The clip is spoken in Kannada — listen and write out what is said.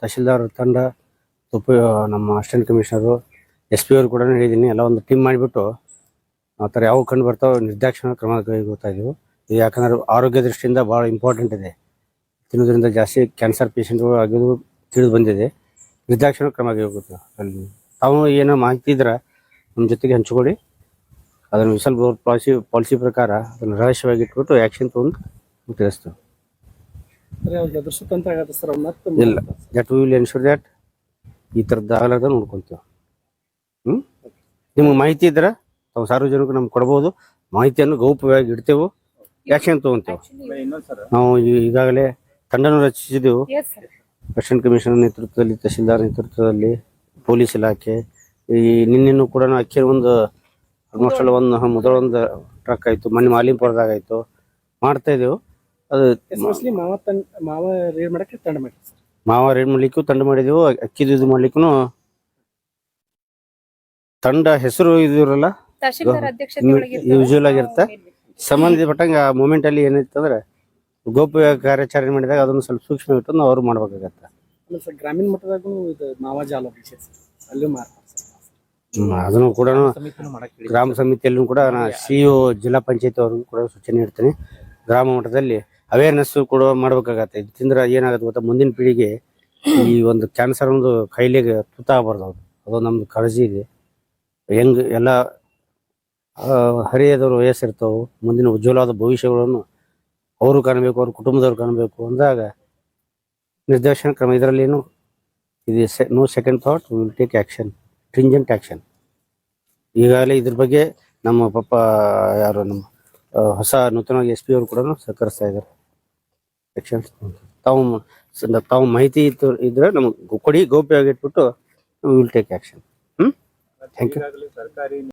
ತಹಶೀಲ್ದಾರ್ ತಂಡ ಉಪ ನಮ್ಮ ಅಸಿಸ್ಟೆಂಟ್ ಕಮಿಷನರು, ಎಸ್ ಪಿ ಅವರು ಕೂಡ ಹೇಳಿದ್ದೀನಿ ಎಲ್ಲ ಒಂದು ಟೀಮ್ ಮಾಡಿಬಿಟ್ಟು ಆ ಥರ ಯಾವ ಕಂಡು ಬರ್ತಾವೆ ನಿರ್ದಾಕ್ಷಿಣ ಕ್ರಮ ಕೈಗೊಳ್ತಾ ಇದು ಯಾಕಂದ್ರೆ ಆರೋಗ್ಯ ದೃಷ್ಟಿಯಿಂದ ಭಾಳ ಇಂಪಾರ್ಟೆಂಟ್ ಇದೆ. ತಿನ್ನೋದ್ರಿಂದ ಜಾಸ್ತಿ ಕ್ಯಾನ್ಸರ್ ಪೇಷಂಟ್ಗಳು ಆಗಿದ್ದು ತಿಳಿದು ಬಂದಿದೆ. ನಿರ್ದಾಕ್ಷಿಣ ಕ್ರಮ ಕೈಗೊಳ್ಳುತ್ತೆ. ಅಲ್ಲಿ ತಾವು ಏನೋ ಮಾಹಿತಿ ಇದ್ರೆ ನಮ್ಮ ಜೊತೆಗೆ ಹಂಚಿಕೊಳ್ಳಿ. ಅದನ್ನು ವಿಸಲ್ ಬೋರ್ ಪಾಲಿಸಿ ಪಾಲಿಸಿ ಪ್ರಕಾರ ಅದನ್ನು ರಹಸ್ಯವಾಗಿ ಇಟ್ಬಿಟ್ಟು ಆ್ಯಕ್ಷನ್ ತೊಗೊಂಡು ತಿಳಿಸ್ತೇವೆ ಅಂದ್ರೆ ಅವ್ರಿಗೆ ಎದುರಿಸುತ್ತಂತ ಆಗತ್ತೆ ಸರ್ ಅವ್ರು ಮತ್ತೆ ಇಲ್ಲ. ದಟ್ ವಿಲ್ ಎನ್ಶೂರ್ ದಟ್ ಈ ಥರದ್ದು ಆಗಲಾರ್ದ ನೋಡ್ಕೊತೀವಿ. ಹ್ಞೂ ನಿಮ್ಗೆ ಮಾಹಿತಿ ಇದ್ರೆ ತಾವು ಸಾರ್ವಜನಿಕರು ನಮ್ಗೆ ಕೊಡ್ಬೋದು. ಮಾಹಿತಿಯನ್ನು ಗೌಪ್ಯವಾಗಿ ಇಡ್ತೇವೆ. ಆ್ಯಕ್ಷನ್ ತೊಗೊತೇವೆ ನಾವು ಈಗಾಗಲೇ ತಂಡನ ರಚಿಸಿದೆವು. ಎಲೆಕ್ಷನ್ ಕಮಿಷನ್ ನೇತೃತ್ವದಲ್ಲಿ ತಹಶೀಲ್ದಾರ್ ನೇತೃತ್ವದಲ್ಲಿ ಪೊಲೀಸ್ ಇಲಾಖೆ ಈ ನಿನ್ನೆನೂ ಕೂಡ ಅಕ್ಕಿ ಒಂದು ಆಲ್ಮೋಸ್ಟ್ ಅಲ್ಲಿ ಒಂದು ಮೊದಲೊಂದು ಮೊದಲ ಒಂದು ಟ್ರಕ್ ಆಯಿತು ಮೊನ್ನೆ ಮಾಲಿಂಪುರದಾಗ ಆಯಿತು. ಮಾಡ್ತಾ ಇದ್ದೆವು. ಅದು ಎಸ್ಪೆಷಲಿ ಮಾವ ತನ್ ಮಾವ ರೇಡ್ ಮಾಡಕ್ಕೆ ತಂಡ ಮಾಡಿ ಸರ್ ಮಾವ ರೇಡ್ ಮಾಡ್ಲಿಕ್ಕೂ ತಂಡ ಮಾಡಿದೆವು ಅಕ್ಕಿದು ಇದು ಮಾಡ್ಲಿಕ್ಕೂ ತಂಡ ಹೆಸರು ಇದಿರಲ್ಲ ತಹಶೀಲ್ದಾರ್ ಅಧ್ಯಕ್ಷತೆ ಸಂಬಂಧಪಟ್ಟಂಗ ಯೂಶುವಲ್ ಆಗಿರುತ್ತೆ. ಸಂಬಂಧಪಟ್ಟಂಗೆ ಆ ಮೂಮೆಂಟ್ ಅಲ್ಲಿ ಏನಿತ್ತು ಅಂದ್ರೆ ಗೋಪ್ಯ ಕಾರ್ಯಾಚರಣೆ ಮಾಡಿದಾಗ ಅದನ್ನು ಸ್ವಲ್ಪ ಸೂಕ್ಷ್ಮ ಇಟ್ಟು ನಾವು ಅವ್ರು ಮಾಡ್ಬೇಕಾಗತ್ತೆ. ಆಮೇಲೆ ಸರ್ ಗ್ರಾಮೀಣ ಮಟ್ಟದಾಗೂ ಇದು ಮಾವ ಜಾಲ ಅಲ್ಲೂ ಮಾಡ್ತಾರೆ ಹ್ಮ್, ಅದನ್ನು ಕೂಡ ಗ್ರಾಮ ಸಮಿತಿಯಲ್ಲೂ ಕೂಡ ನಾ ಸಿ ಒ ಜಿಲ್ಲಾ ಪಂಚಾಯತ್ ಅವ್ರಿಗೂ ಕೂಡ ಸೂಚನೆ ಇಡ್ತೇನೆ. ಗ್ರಾಮ ಮಟ್ಟದಲ್ಲಿ ಅವೇರ್ನೆಸ್ ಕೂಡ ಮಾಡ್ಬೇಕಾಗತ್ತೆ. ಇದು ತಿಂದ್ರೆ ಏನಾಗುತ್ತೆ ಗೊತ್ತಾ? ಮುಂದಿನ ಪೀಳಿಗೆ ಈ ಒಂದು ಕ್ಯಾನ್ಸರ್ ಒಂದು ಕಾಯಿಲೆಗೆ ತುತ್ತಾಗಬಾರ್ದು ಅದು. ಅದು ನಮ್ದು ಕಾಳಜಿ ಇದೆ. ಹೆಂಗ್ ಎಲ್ಲ ಹರಿಯದವ್ರು ವಯಸ್ಸಿರ್ತಾವೆ. ಮುಂದಿನ ಉಜ್ವಲವಾದ ಭವಿಷ್ಯಗಳನ್ನು ಅವರು ಕಾಣಬೇಕು, ಅವ್ರ ಕುಟುಂಬದವ್ರು ಕಾಣಬೇಕು ಅಂದಾಗ ನಿರ್ದೇಶನ ಕ್ರಮ ಇದರಲ್ಲೇನು? ಇದು no second thought will take action stringent action ಈಗಾಗಲೇ ಇದ್ರ ಬಗ್ಗೆ ನಮ್ಮ ಪಪ್ಪ ಯಾರು ನಮ್ಮ ಹೊಸ ನೂತನವಾಗಿ ಎಸ್ ಪಿ ಅವರು ಕೂಡ ಸಹಕರಿಸ್ತಾ ಇದ್ದಾರೆ. ಆ್ಯಕ್ಷನ್ಸ್ ತಾವು ತಾವು ಮಾಹಿತಿ ಇತ್ತು, ಇದ್ರೆ ನಮಗೆ ಕೊಡಿ ಗೌಪ್ಯವಾಗಿ ಇಟ್ಬಿಟ್ಟು ವಿಲ್ ಟೇಕ್ ಆ್ಯಕ್ಷನ್ ಹ್ಞೂ ಥ್ಯಾಂಕ್ ಯು